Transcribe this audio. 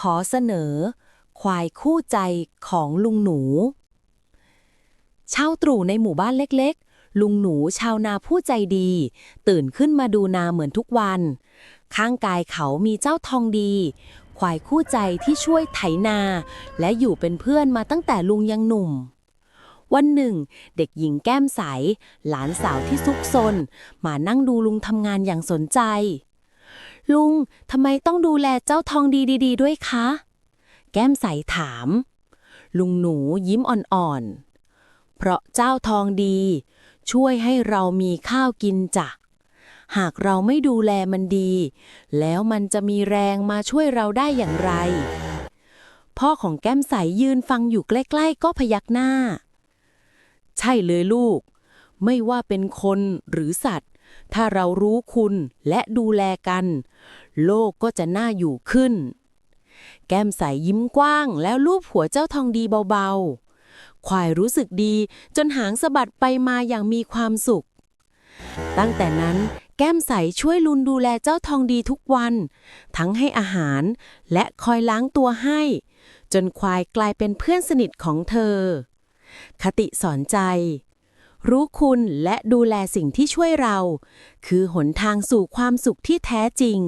ขอเสนอ ควายคู่ใจของลุงหนู เช้าตรู่ในหมู่บ้านเล็กๆ ลุงหนูชาวนาผู้ใจดี ตื่นขึ้นมาดูนาเหมือนทุกวัน ข้างกายเขามีเจ้าทองดี ควายคู่ใจที่ช่วยไถนา และอยู่เป็นเพื่อนมาตั้งแต่ลุงยังหนุ่มวันหนึ่ง เด็กหญิงแก้มใส หลานสาวที่ซุกซน มานั่งดูลุงทำงานอย่างสนใจ ลุงทำไมต้องดูแลเจ้าทองดีดีๆด้วยคะ แก้มใสถาม ลุงหนูยิ้มอ่อนๆ เพราะเจ้าทองดี ช่วยให้เรามีข้าวกินจ้ะ หากเราไม่ดูแลมันดี แล้วมันจะมีแรงมาช่วยเราได้อย่างไร พ่อของแก้มใสยืนฟังอยู่ใกล้ๆ ก็พยักหน้า ใช่เลยลูก ไม่ว่าเป็นคนหรือสัตว์ ถ้าเรารู้คุณและดูแลกัน โลกก็จะน่าอยู่ขึ้น แก้มใสยิ้มกว้างแล้วลูบหัวเจ้าทองดีเบาๆ ควายรู้สึกดีจนหางสะบัดไปมาอย่างมีความสุข ตั้งแต่นั้นแก้มใสช่วยลุนดูแลเจ้าทองดีทุกวัน ทั้งให้อาหารและคอยล้างตัวให้ จนควายกลายเป็นเพื่อนสนิทของเธอ คติสอนใจ รู้คุณและดูแลสิ่งที่ช่วยเรา คือหนทางสู่ความสุขที่แท้จริง